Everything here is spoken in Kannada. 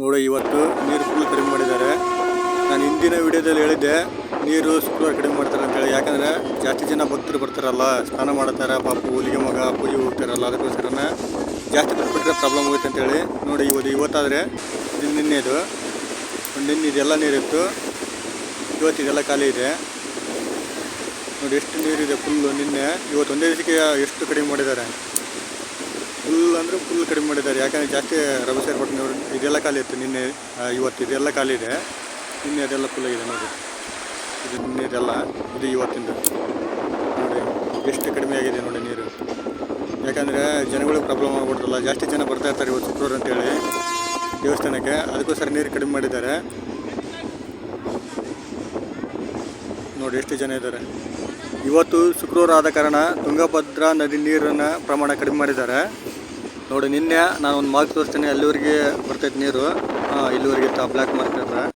ನೋಡಿ, ಇವತ್ತು ನೀರು ಫುಲ್ ಕಡಿಮೆ ಮಾಡಿದ್ದಾರೆ. ನಾನು ಹಿಂದಿನ ವಿಡಿಯೋದಲ್ಲಿ ಹೇಳಿದ್ದೆ, ನೀರು ಶುಕ್ರವಾರ ಕಡಿಮೆ ಮಾಡ್ತಾರೆ ಅಂತೇಳಿ. ಯಾಕಂದರೆ ಜಾಸ್ತಿ ಜನ ಭಕ್ತರು ಬರ್ತಾರಲ್ಲ, ಸ್ನಾನ ಮಾಡ್ತಾರೆ, ಪಾಪ ಹುಲಿಗೆ ಮಗ ಪೂಜೆ ಹೋಗ್ತಾರಲ್ಲ, ಅದಕ್ಕೋಸ್ಕರನೇ ಜಾಸ್ತಿ ಬರ್ಬಿಟ್ರೆ ಪ್ರಾಬ್ಲಮ್ ಹೋಗುತ್ತೆ ಅಂತೇಳಿ. ನೋಡಿ, ಇವತ್ತು, ಇವತ್ತಾದರೆ ಇದು. ನಿನ್ನೆದು ನಿನ್ನೆ ಇದೆಲ್ಲ ನೀರಿತ್ತು. ಇವತ್ತು ಇದೆಲ್ಲ ಖಾಲಿ ಇದೆ. ನೋಡಿ, ಎಷ್ಟು ನೀರಿದೆ ಫುಲ್ಲು ನಿನ್ನೆ. ಇವತ್ತು ಒಂದೇ ದಿವಸಕ್ಕೆ ಎಷ್ಟು ಕಡಿಮೆ ಮಾಡಿದ್ದಾರೆ? ಫುಲ್ ಅಂದರೆ ಫುಲ್ ಕಡಿಮೆ ಮಾಡಿದ್ದಾರೆ. ಯಾಕಂದರೆ ಜಾಸ್ತಿ ರವಿ ನೀರು ಇದೆಲ್ಲ ಖಾಲಿ ಇತ್ತು ನಿನ್ನೆ ಇವತ್ತು ಇದೆಲ್ಲ ಖಾಲಿ ಇದೆ. ನಿನ್ನೆ ಅದೆಲ್ಲ ಫುಲ್ ಆಗಿದೆ ನೋಡಿ. ಇದು ನಿನ್ನೆ ಇದೆಲ್ಲ, ಇದು ಇವತ್ತಿಂದ. ನೋಡಿ, ಎಷ್ಟು ಕಡಿಮೆ ಆಗಿದೆ ನೋಡಿ ನೀರು. ಯಾಕಂದರೆ ಜನಗಳಿಗೆ ಪ್ರಾಬ್ಲಮ್ ಆಗ್ಬಿಡ್ತಲ್ಲ ಜಾಸ್ತಿ ಜನ ಬರ್ತಾ ಇರ್ತಾರೆ ಇವತ್ತು ಶುಕ್ರವಾರ ಅಂತೇಳಿ ದೇವಸ್ಥಾನಕ್ಕೆ. ಅದಕ್ಕೋಸ್ಕರ ನೀರು ಕಡಿಮೆ ಮಾಡಿದ್ದಾರೆ. ನೋಡಿ, ಎಷ್ಟು ಜನ ಇದ್ದಾರೆ. ಇವತ್ತು ಶುಕ್ರವಾರ ಆದ ಕಾರಣ ತುಂಗಭದ್ರಾ ನದಿ ನೀರಿನ ಪ್ರಮಾಣ ಕಡಿಮೆ ಮಾಡಿದ್ದಾರೆ. ನೋಡಿ ನಿನ್ನೆ ನಾನು ಒಂದು ಮಾರ್ಕ್ ತೋರಿಸ್ತೇನೆ ಅಲ್ಲಿವರೆಗೆ ಬರ್ತೈತೆ ನೀರು. ಇಲ್ಲಿವರೆಗೆ ಬ್ಲ್ಯಾಕ್ ಮಾರ್ಕ್ ಹತ್ರ